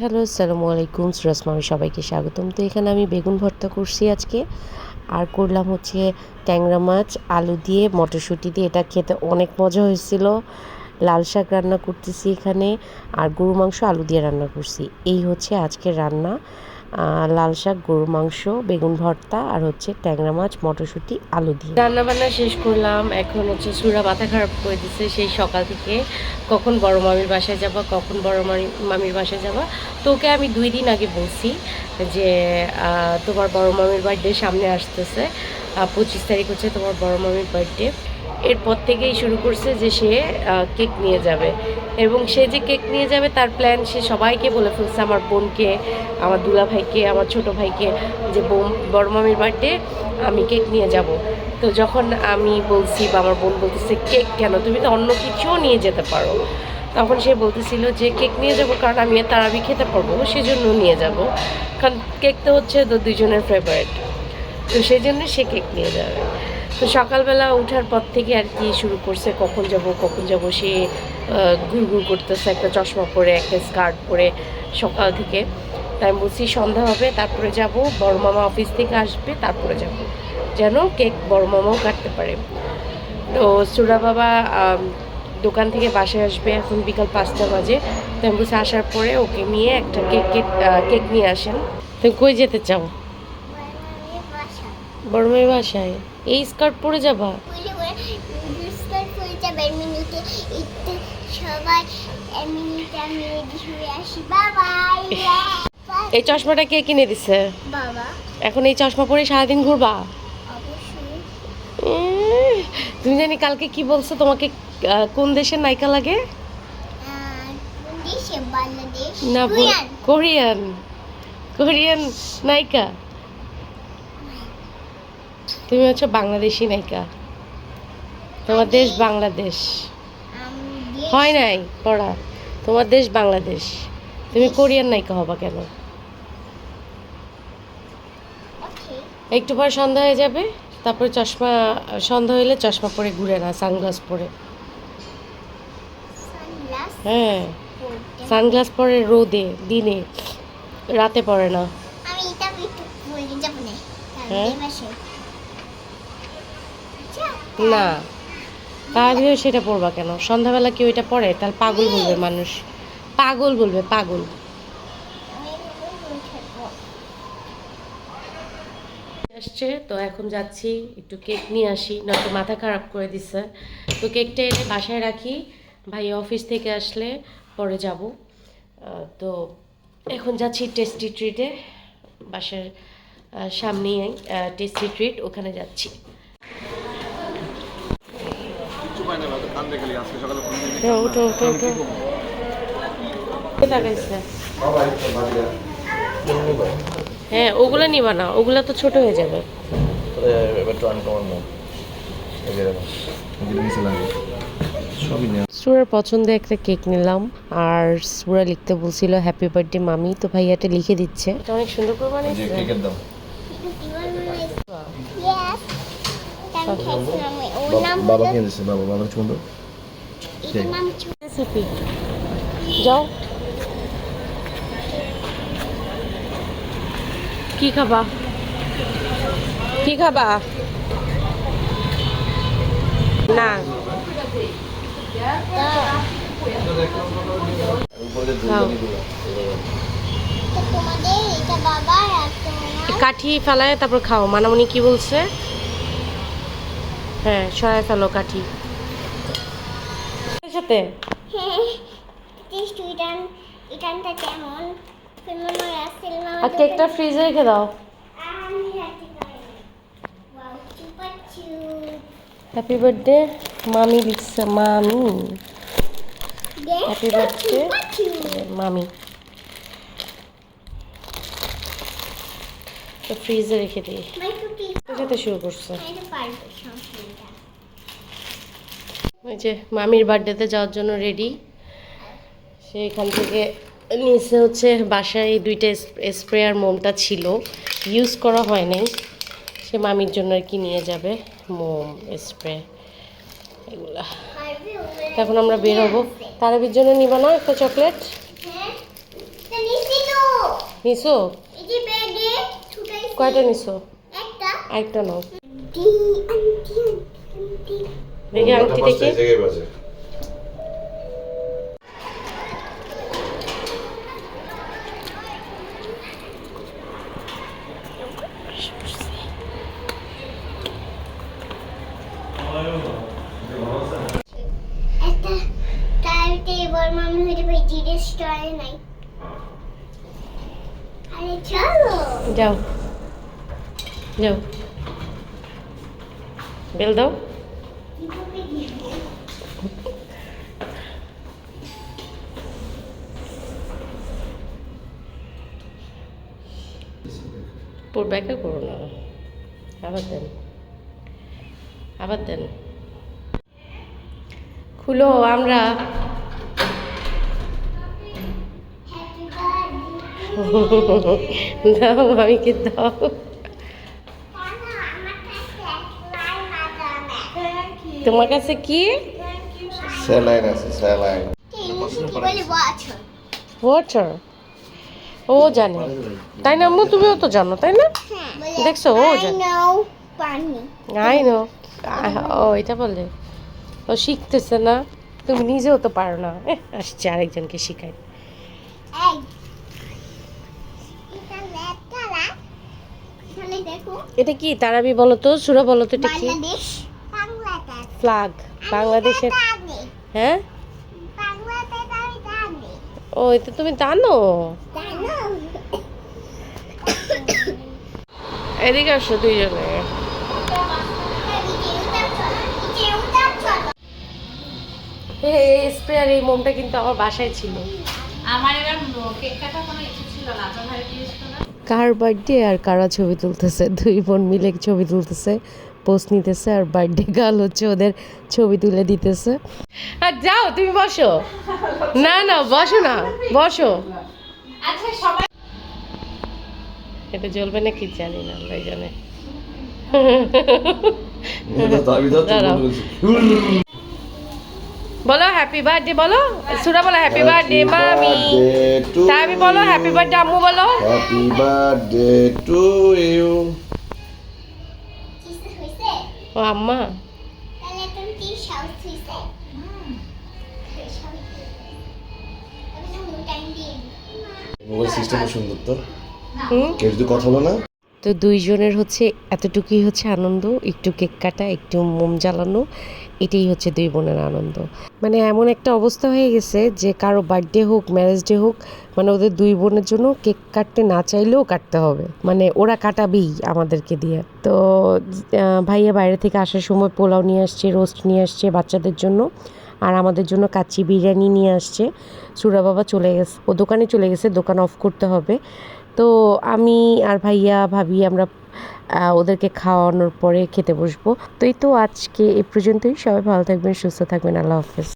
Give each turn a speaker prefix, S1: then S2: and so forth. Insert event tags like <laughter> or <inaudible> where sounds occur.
S1: Hello, আসসালামু আলাইকুম। সুরাজ মামি সবাইকে স্বাগতম। তো এখানে আমি বেগুন ভর্তা করছি আজকে। আর করলাম হচ্ছে ট্যাংরা মাছ, আলু দিয়ে, মটরশুঁটি দিয়ে। এটা খেতে অনেক মজা হয়েছিল। লাল শাক রান্না করতেছি এখানে আর গরু মাংস আলু দিয়ে রান্না করছি। এই হচ্ছে আজকের রান্না। লাল শাক, গরু মাংস, বেগুন ভর্তা আর হচ্ছে ট্যাংরা মাছ, মটরশুঁটি, আলু দিয়ে। রান্না বান্না শেষ করলাম। এখন হচ্ছে সুরা মাথা খারাপ করে দিচ্ছে সেই সকাল থেকে। কখন বড় মামির বাসায় যাবা, কখন বড় মামি- মামির বাসায় যাবা। তোকে আমি দুই দিন আগে বলছি যে তোমার বড় মামির বার্থডে সামনে আসতেছে। পঁচিশ তারিখ হচ্ছে তোমার বড় মামির বার্থডে এরপর থেকেই শুরু করছে যে সে কেক নিয়ে যাবে। এবং সে যে কেক নিয়ে যাবে, তার প্ল্যান সে সবাইকে বলে ফেলছে, আমার বোনকে, আমার দুলা ভাইকে আমার ছোট ভাইকে যে বোন বড় মামির বার্থডে আমি কেক নিয়ে যাব। তো যখন আমি বলছি বা আমার বোন বলতেছে, কেক কেন? তুমি তো অন্য কিছুও নিয়ে যেতে পারো। তখন সে বলতেছিল যে, কেক নিয়ে যাব কারণ আমি তারাবি খেতে পারব সেজন্য নিয়ে যাব। কারণ কেক তো হচ্ছে তো দুজনের ফেভারিট তো সেই জন্য সে কেক নিয়ে যাবে। তো সকালবেলা ওঠার পর থেকে আর কি শুরু করছে, কখন যাব কখন যাব, সে ঘুরঘুর করতেছে, একটা চশমা পরে, একটা স্কার্ট পরে সকাল থেকে। তাই বলছি, সন্ধ্যা হবে, তারপরে যাব, বড় মামা অফিস থেকে আসবে, তারপরে যাব। যেন কেক বড় মামাও কাটতে পারে। তো সুরা বাবা দোকান থেকে বাসায় আসবে, এখন বিকাল পাঁচটা বাজে। তো আমি বলছি, আসার পরে ওকে নিয়ে একটা কেক কেক নিয়ে আসেন। তুমি কই যেতে চাও? মেয়ে বাসায়। এই স্কার্ট পরে যাবা? <laughs> এই চশমাটা কে কিনে দিছে? এখন এই চশমা পরে সারাদিন ঘুরবা? তুমি জানি কালকে কি বলছো? তোমাকে কোন দেশের নায়িকা লাগে? না
S2: কোরিয়ান।
S1: কোরিয়ান। কোরিয়ান নায়িকা? তুমি হচ্ছে বাংলাদেশি নায়িকা। তোমার দেশ বাংলাদেশ। হয় নাই? পড়া। তোমার দেশ বাংলাদেশ। তুমি কোরিয়ান নায়িকা হবা কেন? একটু পর সন্ধ্যা হয়ে যাবে তারপরে চশমা সন্ধ্যা হইলে চশমা পরে ঘুরে না সানগ্লাস পরে। হ্যাঁ। সানগ্লাস পরে রোদে দিনে। রাতে পরে না। হ্যাঁ?
S2: তাহলে
S1: না। তাহলেও সেটা পরবা কেন? সন্ধ্যাবেলা কেউ এটা পরে তাহলে পাগল বলবে মানুষ। পাগল বলবে, পাগল। আসছে, তো এখন যাচ্ছি, একটু কেক নিয়ে আসি নয়তো মাথা খারাপ করে দিচ্ছে তো কেকটা এনে বাসায় রাখি, ভাই অফিস থেকে আসলে পরে যাব। তো এখন যাচ্ছি টেস্টি ট্রিটে বাসার সামনেই টেস্টি ট্রিট ওখানে যাচ্ছি। হ্যাঁ? হ্যাঁ ওগুলো নিবা না ওগুলো তো ছোট হয়ে যাবে। সুরার পছন্দে একটা কেক নিলাম আর সুরা লিখতে বলছিল হ্যাপি বার্থডে মামি। তো ভাইয়াটা লিখে দিচ্ছে। এটা অনেক সুন্দর করে বানিয়েছে
S3: কেকের দাম। বাবা বাবা
S1: রেসিপি। যাও। কি খাবা? কি খাবা? না।
S2: বাবা
S1: কাঠি ফেলায় তারপর খাও। মানামনি কি বলছে? হ্যাঁ সরাই ফেলো কাঠি। সাথে? আর কেকটা ফ্রিজে রেখে দাও। হ্যাপি বার্থডে মামি লিখছে মামি। Birthday.
S2: সুপার
S1: মামি ফ্রিজে রেখে দিই। শুরু করছে। ওই যে মামির বার্থডেতে যাওয়ার জন্য রেডি সে এখান থেকে নিচে হচ্ছে বাসায় এই দুইটা স্প্রে আর মোমটা ছিল। ইউজ করা হয় নাই সে মামির জন্য আর কি নিয়ে যাবে? মোম স্প্রে এগুলা। এখন আমরা বের হব তারাবির জন্য নিবা না একটা চকলেট
S2: হ্যাঁ।
S1: নিছো
S2: ছুটাইছি
S1: কয়টা নিছো?
S2: একটা
S1: আরেকটা নাও। দেখি আংটি দেখি। যাও। যাও। বেল দাও।
S2: দিব
S1: ব্যাকে করো না। আবার দেন। আবার দেন। খুলো আমরা দাও আমি কি দাও
S2: কানা আমার কাছে লাই মাদামে
S1: তোমার কাছে কি?
S3: স্যালাইন আছে স্যালাইন।
S1: ওয়াটার ও জানে। তাই না আম্মু? তুমিও তো জানো তাই না?
S2: হ্যাঁ।
S1: দেখছ ও
S2: I
S1: জানে। আই নো ও এটা বলে। ও শিখতেছে না। তুমি নিজেও তো পারো না। আসছে আরেকজনকে শিখাই।
S2: এটা
S1: কি তারাবি বলো তো? সুরা বলো তো এটা কি? ফ্লাগ বাংলাদেশের হ্যাঁ? ও এটা তুমি জানো? এদিকে আসো দুইজনে। এই স্প্রে আর এই মোমটা কিন্তু আমার বাসায় ছিল।
S4: আমার এবার কেক কাটা কোনো ইচ্ছে ছিল না আপনার ভাই জিজ্ঞেস করলাম
S1: কার বার্থডে আর কারা ছবি তুলতেছে? দুই বোন মিলে ছবি তুলতেছে। পোস্ট নিতেছে আর বার্থডে গার্ল হচ্ছে ওদের ছবি তুলে দিতেছে। আর যাও তুমি বসো। না না বসো না বসো।
S4: আচ্ছা সবাই
S1: এটা জ্বলবে না কি জানি। না আল্লাহ জানে। বলো হ্যাপি বার্থডে বলো। সুরা বলো হ্যাপি বার্থডে মামি তাবি বলো হ্যাপি বার্থডে আম্মু বলো।
S3: হ্যাপি বার্থডে টু ইউ
S1: ও আম্মা।
S3: মোবাইল সিস্টেম সুন্দর তো।
S1: হুম?
S3: কেউ যদি কথা বলে না?
S1: তো দুইজনের হচ্ছে এতটুকুই হচ্ছে আনন্দ, একটু কেক কাটা, একটু মোম জ্বালানো, এটাই হচ্ছে দুই বোনের আনন্দ। মানে এমন একটা অবস্থা হয়ে গেছে যে কারও বার্থডে হোক ম্যারেজ ডে হোক মানে ওদের দুই বোনের জন্য কেক কাটতে না চাইলেও কাটতে হবে। মানে ওরা কাটাবেই আমাদেরকে দিয়ে। তো ভাইয়া বাইরে থেকে আসার সময় পোলাও নিয়ে আসছে রোস্ট নিয়ে আসছে বাচ্চাদের জন্য, আর আমাদের জন্য কাচ্চি বিরিয়ানি নিয়ে আসছে। সুরা বাবা চলে গেছে, ও দোকানে চলে গেছে, দোকান অফ করতে হবে। তো আমি আর ভাইয়া ভাবি আমরা ওদেরকে খাওয়ানোর পরে খেতে বসবো। তো এই তো আজকে এ পর্যন্তই। সবাই ভালো থাকবেন, সুস্থ থাকবেন। আল্লাহ হাফেজ।